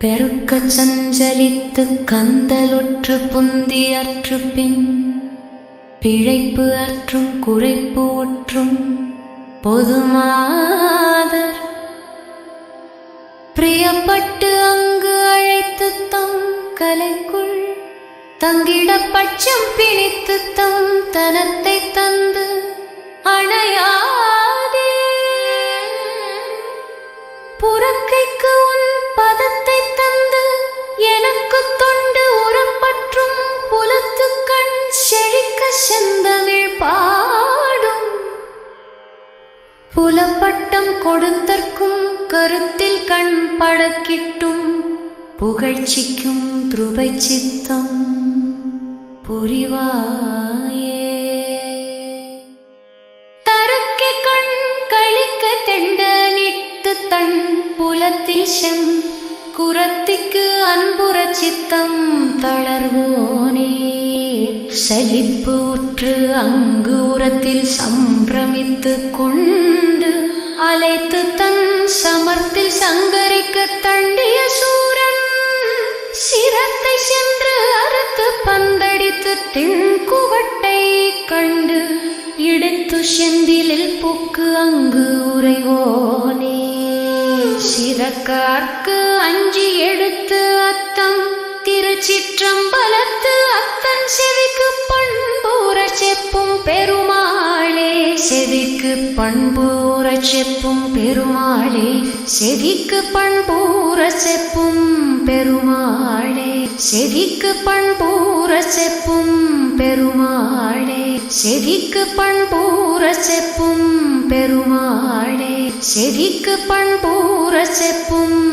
பெருக்க சஞ்சலித்து கந்தலுற்று புந்தி அற்று பின் பிழைப்பு அற்றும் குறைப்பு ஒற்றும் பொதுமாதர். பிரியப்பட்டு அங்கு அழைத்து தம் கலைக்குள் தங்கிட பட்சம் பிணித்து தம் தனத்தை தந்து அணையாதே. புறக்கைக்கு உன் பதத்தை புலப்பட்டம் கொடுத்தற்கும் கருத்தில் கண் படக்கிட்டும் புகழ்ச்சிக்கும் துருபை சித்தம் புரிவாயே. தருக்கி கண் கழிக்க தெண்டனிட்டு தன் புலத்தில் செம் குரத்திக்கு அன்புற சித்தம் தளர்வோனே. சலிப்பு உற்று அங்கு உரத்தில் சம்பிரமித்து கொண்டு அலைத்து தன் சமர்த்தில் சங்கரிக்க தண்டிய சூரன் சிரத்தை சென்று அறுத்து பந்தடித்து திண்குவட்டை கண்டு இடித்து செந்திலில் பூக்கு அங்கு உரைவோனே சிறக்கார்க்கு அஞ்சி எடுத்து செவிக்கு பண்பூர செப்பும் பெருமாளே செவிக்கு பண்பூர செப்பும் பெருமாளே செவிக்கு பண்பூர செப்பும் பெருமாளே செவிக்கு பண்பூர செப்பும் பெருமாளே செவிக்கு பண்பூர செப்பும்